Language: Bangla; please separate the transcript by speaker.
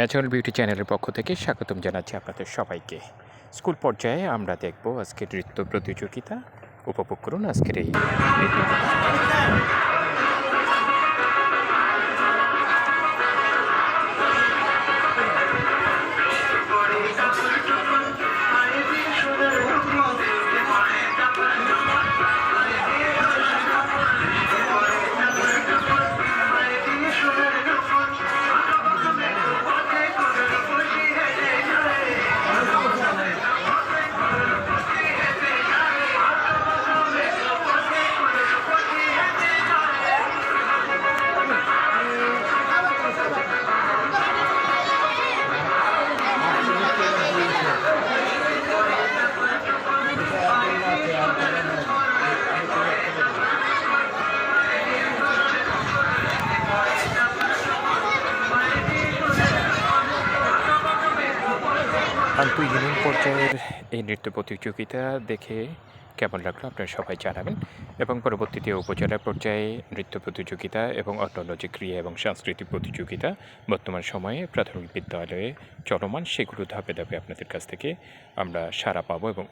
Speaker 1: ন্যাচারাল বিউটি চ্যানেলের পক্ষ থেকে স্বাগতম জানাচ্ছি আপনাদের সবাইকে। স্কুল পর্যায়ে আমরা দেখব আজকের নৃত্য প্রতিযোগিতা। উপভোগ করুন আজকের এই আন্ত ইউনিয়ন পর্যায়ের এই নৃত্য প্রতিযোগিতা দেখে কেমন লাগল? আপনারা সবাই জানাবেন। এবং পরবর্তীতে উপজেলা পর্যায়ে নৃত্য প্রতিযোগিতা এবং অন্যান্য যে ক্রিয়া এবং সাংস্কৃতিক প্রতিযোগিতা বর্তমান সময়ে প্রাথমিক বিদ্যালয়ে চলমান, সেগুলো ধাপে ধাপে আপনাদের কাছ থেকে আমরা সারা পাবো এবং